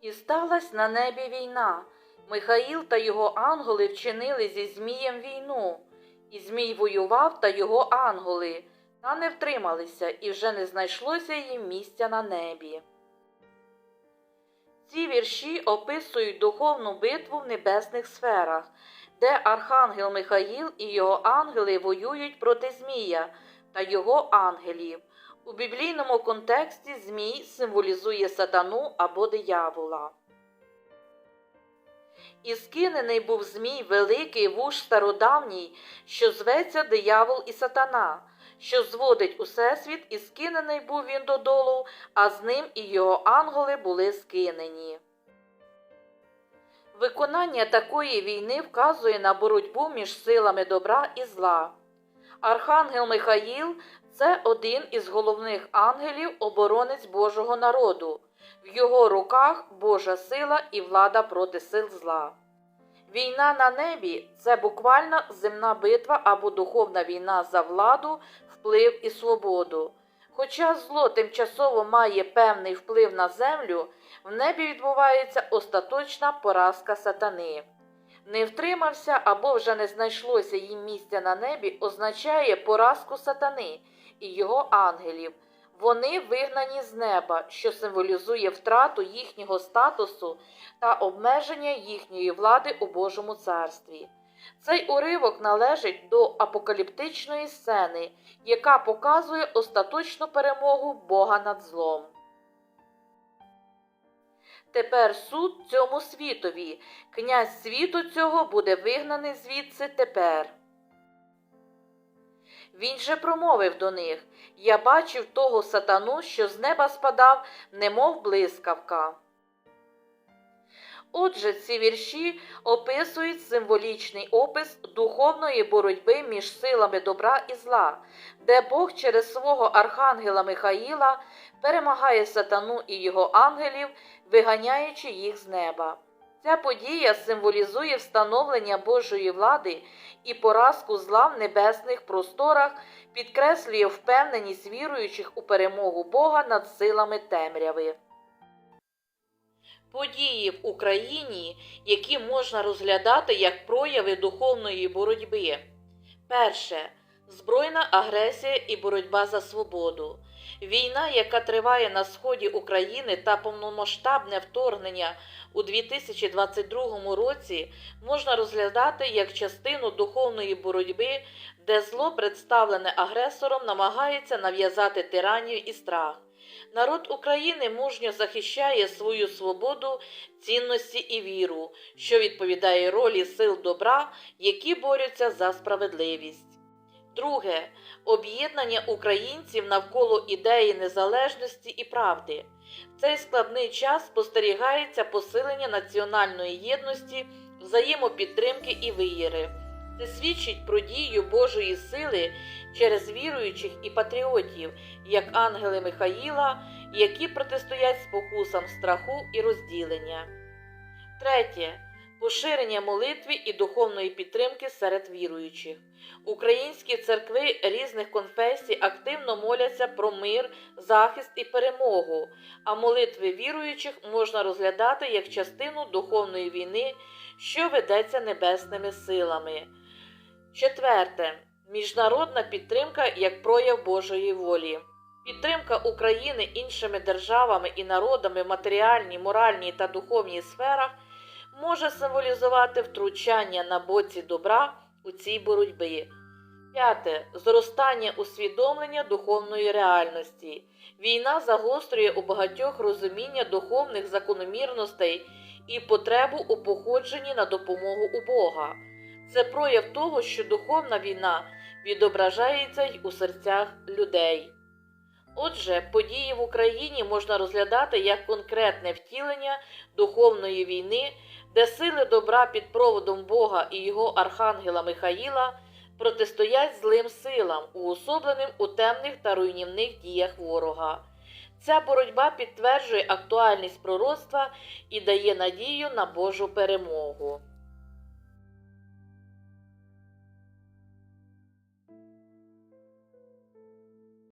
І сталась на небі війна. Михаїл та його ангели вчинили зі Змієм війну. І Змій воював та його ангели, та не втрималися, і вже не знайшлося їм місця на небі. Ці вірші описують духовну битву в небесних сферах, де архангел Михаїл і його ангели воюють проти Змія та його ангелів. У біблійному контексті Змій символізує сатану або диявола. І скинений був Змій великий вуж стародавній, що зветься диявол і сатана, що зводить усесвіт, і скинений був він додолу, а з ним і його ангели були скинені. Виконання такої війни вказує на боротьбу між силами добра і зла. Архангел Михаїл це один із головних ангелів, оборонець Божого народу. В його руках Божа сила і влада проти сил зла. Війна на небі це буквально земна битва або духовна війна за владу, вплив і свободу. Хоча зло тимчасово має певний вплив на землю, в небі відбувається остаточна поразка сатани. Не втримався або вже не знайшлося їм місця на небі, означає поразку сатани і його ангелів. Вони вигнані з неба, що символізує втрату їхнього статусу та обмеження їхньої влади у Божому царстві. Цей уривок належить до апокаліптичної сцени, яка показує остаточну перемогу Бога над злом. Тепер суд цьому світові. Князь світу цього буде вигнаний звідси тепер. Він же промовив до них Я бачив того сатану, що з неба спадав, немов блискавка. Отже, ці вірші описують символічний опис духовної боротьби між силами добра і зла, де Бог через свого архангела Михаїла перемагає сатану і його ангелів, виганяючи їх з неба. Ця подія символізує встановлення Божої влади і поразку зла в небесних просторах, підкреслює впевненість віруючих у перемогу Бога над силами темряви. Події в Україні, які можна розглядати як прояви духовної боротьби. Перше. Збройна агресія і боротьба за свободу. Війна, яка триває на сході України та повномасштабне вторгнення у 2022 році, можна розглядати як частину духовної боротьби, де зло, представлене агресором, намагається нав'язати тиранію і страх. Народ України мужньо захищає свою свободу, цінності і віру, що відповідає ролі сил добра, які борються за справедливість. Друге об'єднання українців навколо ідеї незалежності і правди. В цей складний час спостерігається посилення національної єдності, взаємопідтримки і виєри. Це свідчить про дію Божої сили через віруючих і патріотів, як ангели Михаїла, які протистоять спокусам страху і розділення. Третє. Поширення молитви і духовної підтримки серед віруючих. Українські церкви різних конфесій активно моляться про мир, захист і перемогу, а молитви віруючих можна розглядати як частину духовної війни, що ведеться небесними силами. Четверте. Міжнародна підтримка як прояв Божої волі. Підтримка України іншими державами і народами в матеріальній, моральній та духовній сферах може символізувати втручання на боці добра у цій боротьбі. П'яте. Зростання усвідомлення духовної реальності. Війна загострює у багатьох розуміння духовних закономірностей і потребу у походженні на допомогу у Бога. Це прояв того, що духовна війна відображається й у серцях людей. Отже, події в Україні можна розглядати як конкретне втілення духовної війни, де сили добра під проводом Бога і його архангела Михаїла протистоять злим силам, уособленим у темних та руйнівних діях ворога. Ця боротьба підтверджує актуальність пророцтва і дає надію на Божу перемогу.